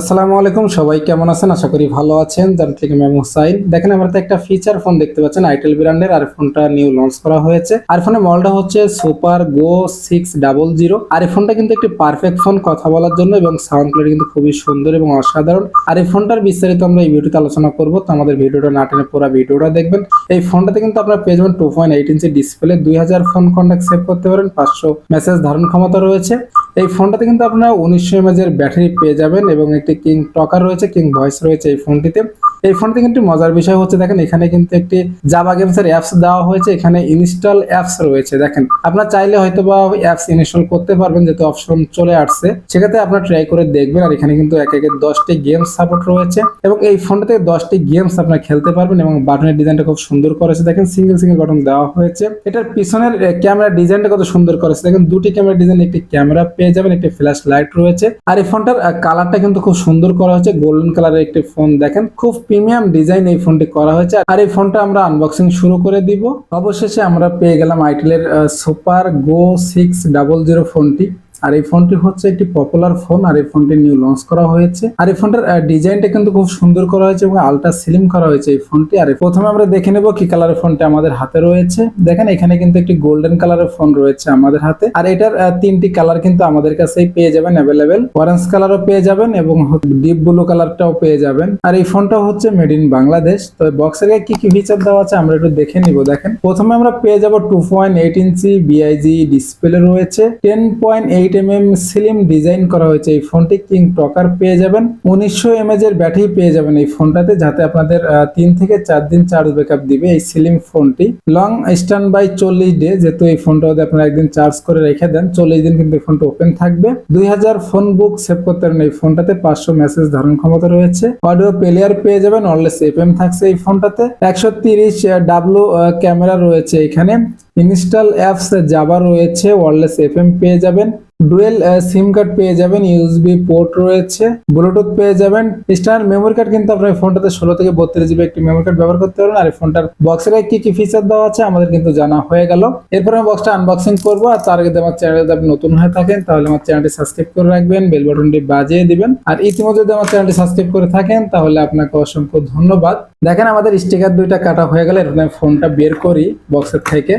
আসসালামু আলাইকুম, সবাই কেমন আছেন? আশা করি ভালো আছেন। থেকে ম্যাম হুসাইন। দেখেন, আমার তো একটা ফিচার ফোন দেখতে পাচ্ছেন আইটেল ব্র্যান্ডের আর ফোনটা নিউ লঞ্চ করা হয়েছে। আর ফোনের মডেলটা হচ্ছে super go six double zero আর এই ফোনটা কিন্তু একটি পারফেক্ট ফোন কথা বলার জন্য, এবং সাউন্ড কোয়ালিটি কিন্তু খুবই সুন্দর এবং অসাধারণ। আর এই ফোনটার বিস্তারিত আমরা এই ভিডিওতে আলোচনা করব, তো আমাদের ভিডিওটা না টেনে পুরো ভিডিওটা দেখবেন। এই ফোনটাতে কিন্তু আপনারা পেয়ে two point eight inch display দুই হাজার ফোন কন্ট্যাক্ট সেভ করতে পারেন, পাঁচশো মেসেজ ধারণ ক্ষমতা রয়েছে। এই ফোনটাতে কিন্তু আপনারা উনিশশো এমএজ এর ব্যাটারি পেয়ে যাবেন, এবং একটি কিং টকার রয়েছে কিং ভয়েস রয়েছে এই ফোনটিতে। এই ফোনটি কিন্তু মজার বিষয় হচ্ছে, দেখেন এখানে কিন্তু একটি জাভা গেমস এর অ্যাপস দেওয়া হয়েছে, এখানে ইনস্টল অ্যাপস রয়েছে, দেখেন। আপনার চাইলে হয়তো বা অ্যাপস ইনস্টল করতে পারবেন, যেহেতু অপশন চলে আসছে। সেক্ষেত্রে আপনার ট্রাই করে দেখবেন, আর এখানে কিন্তু এক একে দশটি গেমস সাপোর্ট রয়েছে। এবং এই ফোনটাতে দশটি গেমস আপনার খেলতে পারবেন, এবং বাটনের ডিজাইনটা খুব সুন্দর করেছে। দেখেন সিঙ্গেল সিঙ্গেল বাটন দেওয়া হয়েছে। এটার পিছনের ক্যামেরা ডিজাইনটা কত সুন্দর করেছে। দেখেন দুটি ক্যামেরা ডিজাইন একটি ক্যামেরা পেয়ে যাবেন, একটি ফ্ল্যাশ লাইট রয়েছে। আর এই ফোনটার কালারটা কিন্তু খুব সুন্দর করা হয়েছে। গোল্ডেন কালারের একটি ফোন দেখেন। খুব প্রিমিয়াম ডিজাইন এই ফোনটি করা হয়েছে। আর এই ফোনটা আমরা আনবক্সিং শুরু করে দিব। অবশেষে আমরা পেয়ে গেলাম আইটেলের super go six double zero ফোনটি আর এই ফোনটি হচ্ছে একটি পপুলার ফোন আর এই ফোনটি নিউ লঞ্চ করা হয়েছে। আর এই ফোনটার ডিজাইনটা কিন্তু খুব সুন্দর করা হয়েছে এবং আলট্রা স্লিম করা হয়েছে এই ফোনটি আর প্রথমে আমরা দেখে নেব কি কালারের ফোনটা আমাদের হাতে রয়েছে। দেখেন, এখানে কিন্তু একটি গোল্ডেন কালারের ফোন রয়েছে আমাদের হাতে। আর এটার তিনটি কালার কিন্তু আমাদের কাছেই পেয়ে যাবেন অ্যাভেলেবেল অরেঞ্জ কালারও পেয়ে যাবেন এবং ডিপ ব্লু কালারটাও পেয়ে যাবেন। আর এই ফোনটা হচ্ছে মেড ইন বাংলাদেশ তো বক্সের গায়ে কি কি ফিচার দেওয়া আছে আমরা একটু দেখে নিব, দেখেন। প্রথমে আমরা পেয়ে যাব two point eight inch B I G display রয়েছে। Ten point eight M M slim design করা হয়েছে। এই ফোনটি কিং টকার পেয়ে যাবেন। উনিশশো এমএজ এর ব্যাটারি পেয়ে যাবেন এই ফোনটাতে, যাতে আপনাদের তিন থেকে চার দিন চার্জ ব্যাকআপ দিবে এই স্লিম ফোনটি। লং স্ট্যান্ড বাই চল্লিশ ডে যেহেতু এই ফোনটা যদি আপনারা একদিন চার্জ করে রেখে দেন, চল্লিশ দিন কিন্তু এই ফোনটা ওপেন থাকবে। দুই হাজার ফোন বুক সেভ করতে পারেন এই ফোনটাতে, পাঁচশো মেসেজ ধারণ ক্ষমতা রয়েছে। অডিও প্লেয়ার পেয়ে যাবেন অলরেস এফএম থাকছে এই ফোনটাতে। একশো তিরিশ ডাব্লু ক্যামেরা রয়েছে এখানে। ইনস্টল অ্যাপস জাবা রয়েছে ওয়ারলেস এফএম পেয়ে যাবেন, ডুয়েল সিম কার্ড পেয়ে যাবেন ইউএসবি পোর্ট রয়েছে ব্লুটুথ পেয়ে যাবেন। স্ট্যান্ডার্ড মেমোরি কার্ড কিন্তু আপনার ফোনটাতে ষোলো থেকে বত্রিশ জিবি একটি মেমোরি কার্ড ব্যবহার করতে পারবেন। আর এই ফোনটার বক্সের কি কি ফিচার দেওয়া আছে আমাদের কিন্তু জানা হয়ে গেল। এরপর আমি বক্সটা আনবক্সিং করব। আর তার আগে আমার চ্যানেলে যদি আপনি নতুন হয়ে থাকেন, তাহলে আমার চ্যানেলটি সাবস্ক্রাইব করে রাখবেন বেল বাটনটি বাজিয়ে দিবেন। আর ইতিমধ্যে যদি আমার চ্যানেলটি সাবস্ক্রাইব করে থাকেন, তাহলে আপনাকে অসংখ্য ধন্যবাদ। দেখেন আমাদের স্টিকার দুইটা কাটা হয়ে গেলে, এরপর আমি ফোনটা বের করি বক্সের থেকে।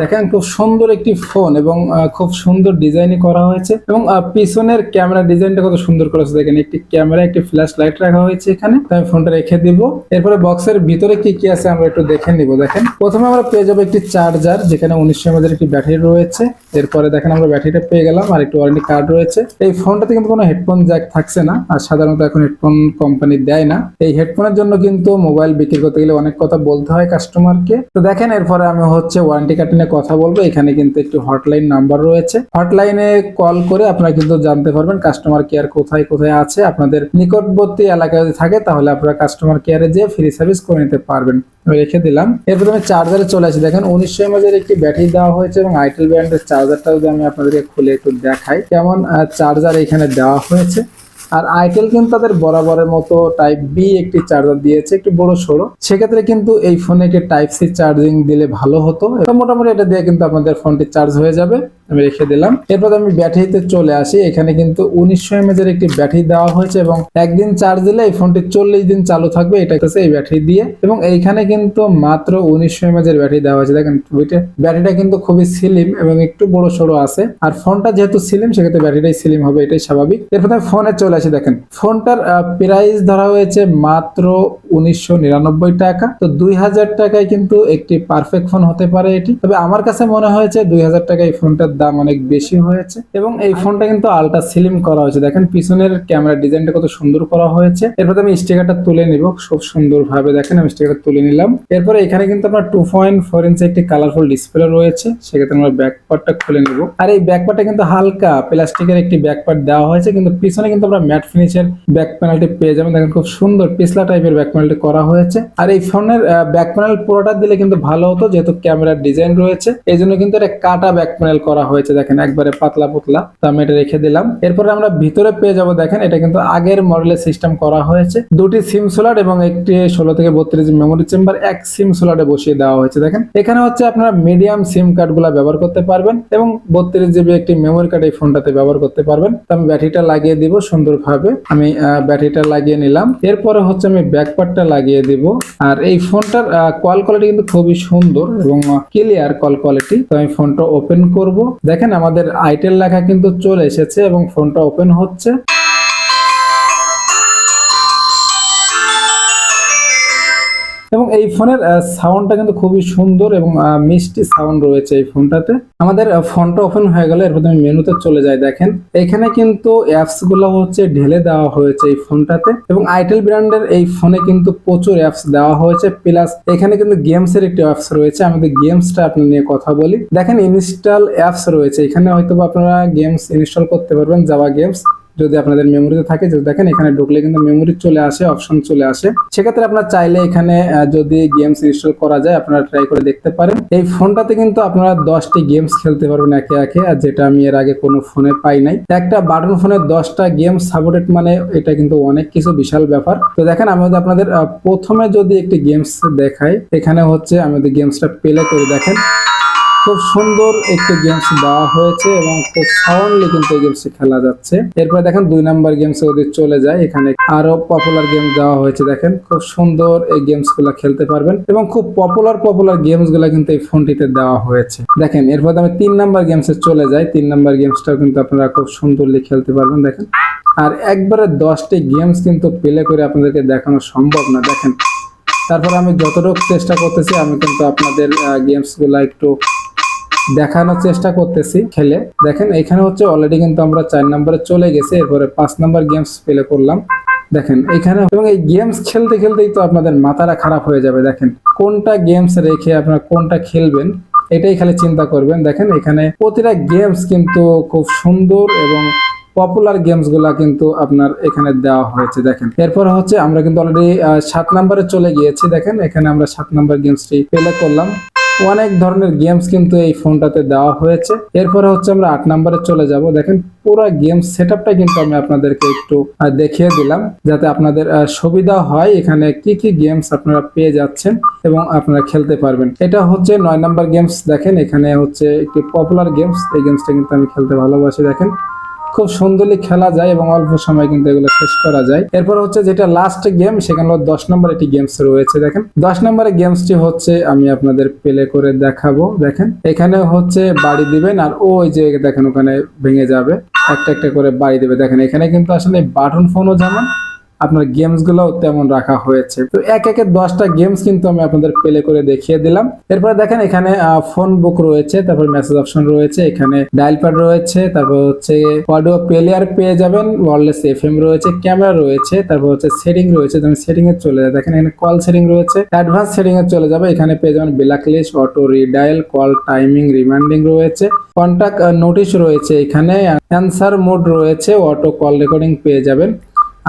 দেখেন খুব সুন্দর একটি ফোন এবং খুব সুন্দর ডিজাইনই করা হয়েছে এবং পিছনের ক্যামেরা ডিজাইনটা কত সুন্দর করেছে। দেখেন একটি ক্যামেরা, একটি ফ্ল্যাশ লাইট রাখা হয়েছে এখানে। আমি ফোনটা রেখে দিব। এরপরে বক্সের ভিতরে কি কি আছে আমরা একটু দেখে নিব। দেখেন, প্রথমে আমরা পেয়ে যাব একটি চার্জার, যেখানে উনিশশো এমএজ একটি ব্যাটারি রয়েছে। এরপরে দেখেন আমরা ব্যাটারিটা পেয়ে গেলাম আর একটু ওয়ারেন্টি কার্ড রয়েছে। এই ফোনটাতে কিন্তু কোনো হেডফোন জ্যাক থাকছে না আর সাধারণত এখন হেডফোন কোম্পানি দেয় না। এই হেডফোনের জন্য কিন্তু মোবাইল বিক্রি করতে গেলে অনেক কথা বলতে হয় কাস্টমারকে তো দেখেন এরপরে আমি হচ্ছে ওয়ারেন্টি কার্ড কথা বলব। এখানে কিন্তু একটি হটলাইন নাম্বার রয়েছে। হটলাইনে কল করে আপনারা কিন্তু জানতে পারবেন কাস্টমার কেয়ার কোথায় কোথায় আছে। আপনাদের নিকটবর্তী এলাকায় যদি থাকে, তাহলে আপনারা কাস্টমার কেয়ারে যেয়ে ফ্রি সার্ভিস করে নিতে পারবেন। রেখে দিলাম। এরপর আমি চার্জারে চলে আসি। দেখেন উনিশশো এমএজ এর একটি ব্যাটারি দেওয়া হয়েছে এবং আইটেল ব্র্যান্ডের চার্জারটা যদি আমি আপনাদেরকে খুলে একটু দেখাই, কেমন চার্জার এখানে দেওয়া হয়েছে। আর আইটেল কিন্তু তাদের বরাবরের মতো টাইপ বি একটি চার্জার দিয়েছে, একটু বড় সড়ো সেক্ষেত্রে কিন্তু এই ফোনে একটি টাইপ সি চার্জিং দিলে ভালো হতো। মোটামুটি এটা দিয়ে কিন্তু আপনাদের ফোনটি চার্জ হয়ে যাবে, আমি রেখে দিলাম। এরপর আমি ব্যাটারিতে চলে আসি। এখানে কিন্তু উনিশশো এমএজ এর একটি ব্যাটারি দেওয়া হয়েছে এবং একদিন চার্জ দিলে এই ফোনটি চল্লিশ দিন চালু থাকবে, এটা হচ্ছে এই ব্যাটারি দিয়ে। এবং এইখানে কিন্তু মাত্র উনিশশো এমএজ এর ব্যাটারি দেওয়া হয়েছে। দেখেন ব্যাটারিটা কিন্তু খুবই স্লিম এবং একটু বড় সড়ো আছে। আর ফোনটা যেহেতু স্লিম সেক্ষেত্রে ব্যাটারিটাই স্লিম হবে, এটাই স্বাভাবিক। এরপর আমি ফোনে চলে আসি দেখেন। ফোনটার প্রাইস ধরা হয়েছে মাত্র উনিশশো নিরানব্বই টাকা। তো দুই হাজার টাকায় কিন্তু একটি পারফেক্ট ফোন হতে পারে এটি। তবে আমার কাছে মনে হয়েছে দুই হাজার টাকা এই ফোনটার দাম অনেক বেশি হয়েছে। এবং এই ফোনটা কিন্তু আলট্রা স্লিম করা হয়েছে। দেখেন, পিছনের ক্যামেরা ডিজাইনটা কত সুন্দর করা হয়েছে। এরপর আমি স্টিকারটা তুলে নিব খুব সুন্দর ভাবে দেখেন, আমি স্টিকারটা তুলে নিলাম। এরপরে এখানে কিন্তু আপনার টু পয়েন্ট ফোর ইঞ্চি একটি কালারফুল ডিসপ্লে রয়েছে। সেক্ষেত্রে আমরা ব্যাক পার্টটা খুলে নিব। আর এই ব্যাক পার্টটা কিন্তু হালকা প্লাস্টিকের একটি ব্যাক পার্ট দেওয়া হয়েছে। কিন্তু পিছনে কিন্তু আমরা ম্যাট ফিনিশের ব্যাক প্যানেলটি পেয়ে যাবেন। দেখেন খুব সুন্দর পিছলা টাইপের ব্যাক প্যানেলটি করা হয়েছে। আর এই ফোনের ব্যাক প্যানেল পুরোটা দিলে কিন্তু ভালো হতো, যেহেতু ক্যামেরার ডিজাইন রয়েছে। এই জন্য কিন্তু এটা কাটা ব্যাক প্যানেল করা হয়েছে। দেখেন একবারে পাতলা পাতলা, তো আমি এটা রেখে দিলাম। এরপরে আমরা ভিতরে পেয়ে যাব, দেখেন এটা কিন্তু আগের মডেলের সিস্টেম করা হয়েছে। দুটি সিম সোলার এবং একটি ষোলো থেকে বত্রিশ মেমোরি চেম্বার এক সিম সোলারে বসিয়ে দেওয়া হয়েছে। দেখেন, এখানে হচ্ছে আপনারা মিডিয়াম সিম কার্ডগুলা ব্যবহার করতে পারবেন এবং বত্রিশ জিবি একটি মেমোরি কার্ড এই ফোনটাতে ব্যবহার করতে পারবেন। তো আমি ব্যাটারিটা লাগিয়ে দিব, সুন্দর সুন্দরভাবে আমি ব্যাটারিটা লাগিয়ে নিলাম। এরপরে হচ্ছে আমি ব্যাকপার্টটা লাগিয়ে দিব। আর এই ফোনটার কল কোয়ালিটি কিন্তু খুবই সুন্দর এবং ক্লিয়ার কল কোয়ালিটি তো আমি ফোনটা ওপেন করব। দেখেন আমাদের আইটেল লেখা কিন্তু চলে এসেছে এবং ফোনটা ওপেন হচ্ছে। এবং এই ফোনের সাউন্ডটা কিন্তু খুবই সুন্দর এবং মিষ্টি সাউন্ড রয়েছে এই ফোনটাতে। আমাদের ফোনটা ওপেন হয়ে গেলে এরপর আমি মেনুতে চলে যাই, দেখেন। এখানে কিন্তু অ্যাপসগুলো হচ্ছে ঢেলে দেওয়া হয়েছে এই ফোনটাতে এবং আইটেল ব্র্যান্ডের এই ফোনে কিন্তু প্রচুর অ্যাপস দেওয়া হয়েছে। প্লাস এখানে কিন্তু গেমস এর একটি অ্যাপস রয়েছে। আমাদের গেমসটা আপনি নিয়ে কথা বলি। দেখেন ইনস্টল অ্যাপস রয়েছে। এখানে হয়তো আপনারা গেমস ইনস্টল করতে পারবেন জাভা গেমস যদি আপনাদের মেমোরিতে থাকে, যদি দেখেন, এখানে ঢুকলে কিন্তু মেমোরি চলে আসে অপশন চলে আসে। সেক্ষেত্রে আপনারা চাইলে এখানে যদি গেমস ইনস্টল করা যায়, আপনারা ট্রাই করে দেখতে পারেন। এই ফোনটাতে কিন্তু আপনারা দশটি গেমস খেলতে পারবেন একে একে, আর যেটা আমি এর আগে কোনো ফোনে পাই নাই। একটা বাটন ফোনে দশটা গেম সাপোর্টেড মানে এটা কিন্তু অনেক কিছু বিশাল ব্যাপার। তো দেখেন, আমি আপনাদের প্রথমে যদি একটি গেমস দেখাই, এখানে হচ্ছে আমি যদি গেমসটা প্লে করে দেখেন। খুব সুন্দর একটি গেমস দেওয়া হয়েছে এবং খুব সাউন্ডলি কিন্তু এই গেমসটি খেলা যাচ্ছে। এরপরে দেখেন দুই নাম্বার গেমস ওদের চলে যায়। এখানে আরও পপুলার গেম দেওয়া হয়েছে, দেখেন। খুব সুন্দর এই গেমসগুলা খেলতে পারবেন এবং খুব পপুলার পপুলার গেমসগুলা কিন্তু এই ফোনটিতে দেওয়া হয়েছে। দেখেন, এরপর আমি তিন নাম্বার গেমসে চলে যাই তিন নাম্বার গেমসটাও কিন্তু আপনারা খুব সুন্দরলি খেলতে পারবেন, দেখেন। আর একবারে দশটি গেমস কিন্তু প্লে করে আপনাদেরকে দেখানো সম্ভব না, দেখেন। তারপর আমি যতটুকু চেষ্টা করতেছি, আমি কিন্তু আপনাদের গেমসগুলা একটু দেখানোর চেষ্টা করতেছি খেলে। দেখেন, এখানে হচ্ছে অলরেডি কিন্তু আমরা চার নম্বরে চলে গেছি, এরপরে পাঁচ নাম্বার গেমস প্লে করলাম। দেখেন, এখানে এবং এই গেমস খেলতে খেলতেই তো আপনাদের মাথাটা খারাপ হয়ে যাবে, দেখেন। কোনটা গেমস রেখে আপনারা কোনটা খেলবেন, এটাই খালি চিন্তা করবেন। দেখেন, এখানে প্রতিটা গেমস কিন্তু খুব সুন্দর এবং পপুলার গেমসগুলা কিন্তু আপনার এখানে দেওয়া হয়েছে, দেখেন। এরপর হচ্ছে আমরা কিন্তু অলরেডি সাত নাম্বারে চলে গিয়েছি, দেখেন। এখানে আমরা সাত নাম্বার গেমসটি প্লে করলাম। অনেক ধরনের গেমস কিন্তু এই ফোনটাতে দেওয়া হয়েছে। এরপরে হচ্ছে আমরা আট নম্বরে চলে যাব। দেখেন, পুরো গেম সেটআপটা কিন্তু আমি আপনাদেরকে একটু দেখিয়ে দিলাম, যাতে আপনাদের সুবিধা হয় এখানে কি কি গেমস আপনারা পেয়ে যাচ্ছেন এবং আপনারা খেলতে পারবেন। এটা হচ্ছে নয় নাম্বার গেমস দেখেন, এখানে হচ্ছে একটি পপুলার গেমস এই গেমসটা কিন্তু আমি খেলতে ভালোবাসি, দেখেন। খুব সুন্দরলি খেলা যায় এবং অল্প সময় কিন্তু এগুলো শেষ করা যায়। এরপর হচ্ছে যেটা লাস্ট গেম সেখানে দশ নম্বর একটি গেমস রয়েছে, দেখেন। দশ নম্বরের গেমসটি হচ্ছে আমি আপনাদের প্লে করে দেখাবো, দেখেন। এখানে হচ্ছে বাড়ি দিবেন আর ওই যে দেখেন ওখানে ভেঙে যাবে। একটা একটা করে বাড়ি দেবে, দেখেন। এখানে কিন্তু আসলে বাটন ফোনও যেমন আপনার গেমস গুলোও তেমন রাখা হয়েছে। তো এক একে দশটা গেমস কিন্তু আমি আপনাদের প্লে করে দেখিয়ে দিলাম। এরপরে দেখেন এখানে ফোন বুক রয়েছে, তারপর মেসেজ অপশন রয়েছে, এখানে ডায়াল প্যাড রয়েছে, তারপর হচ্ছে অডিও প্লেয়ার পেয়ে যাবেন ওয়ারলেস এফএম রয়েছে ক্যামেরা রয়েছে, তারপর হচ্ছে সেটিং রয়েছে তুমি সেটিং এ চলে যায়। দেখেন এখানে কল সেটিং রয়েছে অ্যাডভান্স সেটিং এ চলে যাবে, এখানে পেয়ে যাবেন blacklist auto redial call timing reminding রয়েছে কন্টাক্ট নোটিশ রয়েছে এখানে, অ্যান্সার মোড রয়েছে অটো কল রেকর্ডিং পেয়ে যাবেন।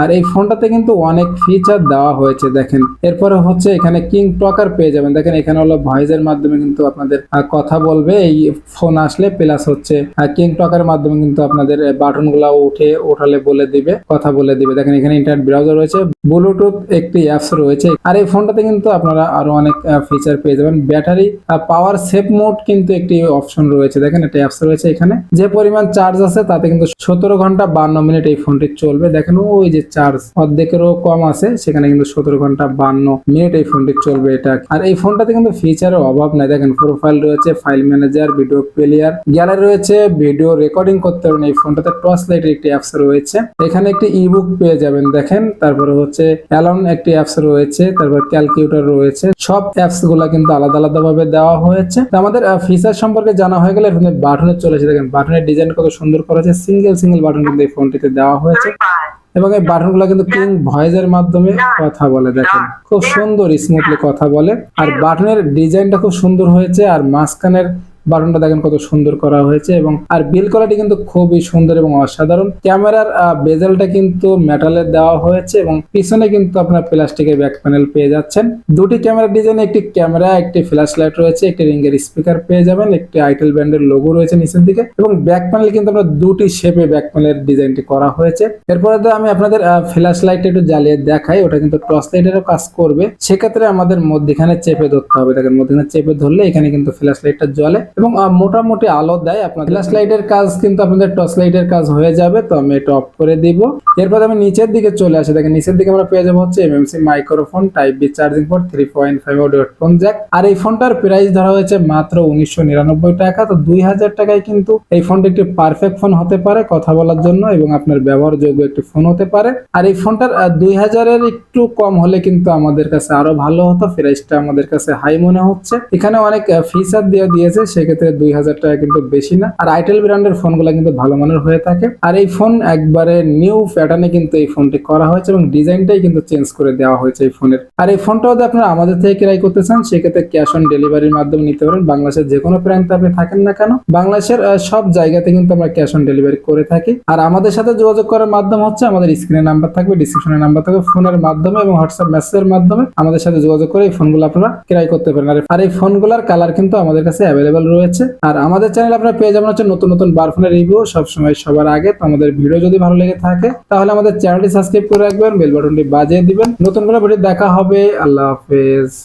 আর এই ফোনটাতে কিন্তু অনেক ফিচার দেওয়া হয়েছে, দেখেন। এরপরে হচ্ছে এখানে কিং টকার পেয়ে যাবেন। দেখেন, এখানে হলো ভয়েসের মাধ্যমে কিন্তু আপনাদের কথা বলবে। এই ফোন আসলে প্লাস হচ্ছে কিং টকার মাধ্যমে কিন্তু আপনাদের বাটনগুলা উঠে ওঠালে বলে দিবে, কথা বলে দিবে। দেখেন, এখানে ইন্টারনেট ব্রাউজার রয়েছে ব্লুটুথ একটি অ্যাপস রয়েছে। আর এই ফোনটাতে কিন্তু আপনারা আরও অনেক ফিচার পেয়ে যাবেন। ব্যাটারি পাওয়ার সেভ মোড কিন্তু একটি অপশন রয়েছে। দেখেন, একটা অ্যাপস রয়েছে এখানে। যে পরিমাণ চার্জ আছে, তাতে কিন্তু সতেরো ঘণ্টা বান্ন মিনিট এই ফোনটি চলবে। দেখেন, ওই যে চার্জ অর্ধেকেরও কম আছে, সেখানে কিন্তু সতেরো ঘণ্টা বান্ন মিনিট এই ফোনটি চলবে এটা। আর এই ফোনটাতে কিন্তু ফিচারের অভাব নাই। দেখেন প্রোফাইল রয়েছে file manager video player gallery রয়েছে ভিডিও রেকর্ডিং করতে পারবেন এই ফোনটাতে টর্চ লাইটের একটি অ্যাপস রয়েছে। এখানে একটি ইবুক পেয়ে যাবেন, দেখেন। তারপরে হচ্ছে অ্যালন একটি অ্যাপস রয়েছে, তারপর ক্যালকুলেটর রয়েছে। সব অ্যাপসগুলা কিন্তু আলাদা আলাদা ভাবে দেওয়া হয়েছে। আমাদের ফিচার সম্পর্কে জানা হয়ে গেলে বাটনে চলেছে দেখেন বাটনের ডিজাইন কত সুন্দর করেছে সিঙ্গেল সিঙ্গেল বাটন কিন্তু এই ফোনটিতে দেওয়া হয়েছে। এবং এই বাটনগুলো কিন্তু কিং ভয়েজের মাধ্যমে কথা বলে দেখেন। খুব সুন্দর স্মুথলি কথা বলে। আর বাটনের ডিজাইনটা খুব সুন্দর হয়েছে আর মাঝখানের বাটনটা দেখেন কত সুন্দর করা হয়েছে এবং আর বিল কোয়ালিটি কিন্তু খুবই সুন্দর এবং অসাধারণ। ক্যামেরার বেজেলটা কিন্তু মেটালের দেওয়া হয়েছে এবং পিছনে কিন্তু আপনার প্লাস্টিকের ব্যাক প্যানেল পেয়ে যাচ্ছেন। দুটি ক্যামেরা ডিজাইনে একটি ক্যামেরা, একটি ফ্ল্যাশ লাইট রয়েছে, একটি রিঙ্গের স্পিকার পেয়ে যাবেন, একটি আইটেল ব্র্যান্ডের লোগো রয়েছে নিচের দিকে এবং ব্যাক প্যানেল কিন্তু আমরা দুটি শেপে ব্যাক প্যানেলের ডিজাইনটি করা হয়েছে। এরপরে তো আমি আপনাদের ফ্ল্যাশ লাইট একটু জ্বালিয়ে দেখাই, ওটা কিন্তু টর্চ লাইটেরও কাজ করবে। সেক্ষেত্রে আমাদের মধ্যখানে চেপে ধরতে হবে। দেখেন মধ্যখানে চেপে ধরলে এখানে কিন্তু ফ্ল্যাশ লাইটটা জ্বলে। এবং মোটামুটি আলো দেয় আপনার ফ্ল্যাশ লাইটের কাজ কিন্তু আপনাদের টর্চ লাইটের কাজ হয়ে যাবে, তো আমি এটা অফ করে দিব। এরপর আমি নিচের দিকে চলে আসি। দেখেন, নিচের দিকে আমরা পেয়ে যাব হচ্ছে MMC microphone type B charging port three point five headphone jack আর এই ফোনটার প্রাইস ধরা হয়েছে মাত্র উনিশশো নিরানব্বই টাকা। তো দুই হাজার টাকায় কিন্তু এই ফোনটি একটি পারফেক্ট ফোন হতে পারে কথা বলার জন্য এবং আপনার ব্যবহারযোগ্য একটি ফোন হতে পারে। আর এই ফোনটার দুই হাজারের একটু কম হলে কিন্তু আমাদের কাছে আরও ভালো হতো। প্রাইসটা আমাদের কাছে হাই মনে হচ্ছে। এখানে অনেক ফিচার দিয়ে দিয়েছে সেক্ষেত্রে দুই হাজার টাকা কিন্তু বেশি না। আর আইটেল ব্র্যান্ডের ফোনগুলো কিন্তু ভালো মানের হয়ে থাকে। আর এই ফোন একবারে নিউ প্যাটার্নে কিন্তু এই ফোনটি করা হয়েছে এবং ডিজাইনটাই কিন্তু চেঞ্জ করে দেওয়া হয়েছে এই ফোনের আর এই ফোনটা যদি আপনারা আমাদের থেকে ক্রয় করতে চান, সেক্ষেত্রে ক্যাশ অন ডেলিভারির মাধ্যমে নিতে পারেন। বাংলাদেশের যে কোনো প্রান্তে আপনি থাকেন না কেন, বাংলাদেশের সব জায়গাতে কিন্তু আমরা ক্যাশ অন ডেলিভারি করে থাকি। আর আমাদের সাথে যোগাযোগ করার মাধ্যম হচ্ছে আমাদের স্ক্রিনে নাম্বার থাকবে ডিসক্রিপশনে নাম্বার থাকবে ফোনের মাধ্যমে এবং হোয়াটসঅ্যাপ মেসেজের মাধ্যমে আমাদের সাথে যোগাযোগ করে এই ফোনগুলো আপনারা ক্রয় করতে পারেন। আর- আর এই ফোনগুলোর কালার কিন্তু আমাদের কাছে অ্যাভেলেবেল রয়েছে। আর আমাদের চ্যানেল আপনারা পেয়ে যাবেন হচ্ছে নতুন নতুন বার ফোনের রিভিউ সবসময় সবার আগে। তো আমাদের ভিডিও যদি ভালো লেগে থাকে, তাহলে আমাদের চ্যানেলটি সাবস্ক্রাইব করে রাখবেন বেল বাটনটি বাজিয়ে দিবেন। নতুন করে ভিডিও দেখা হবে। আল্লাহ হাফেজ।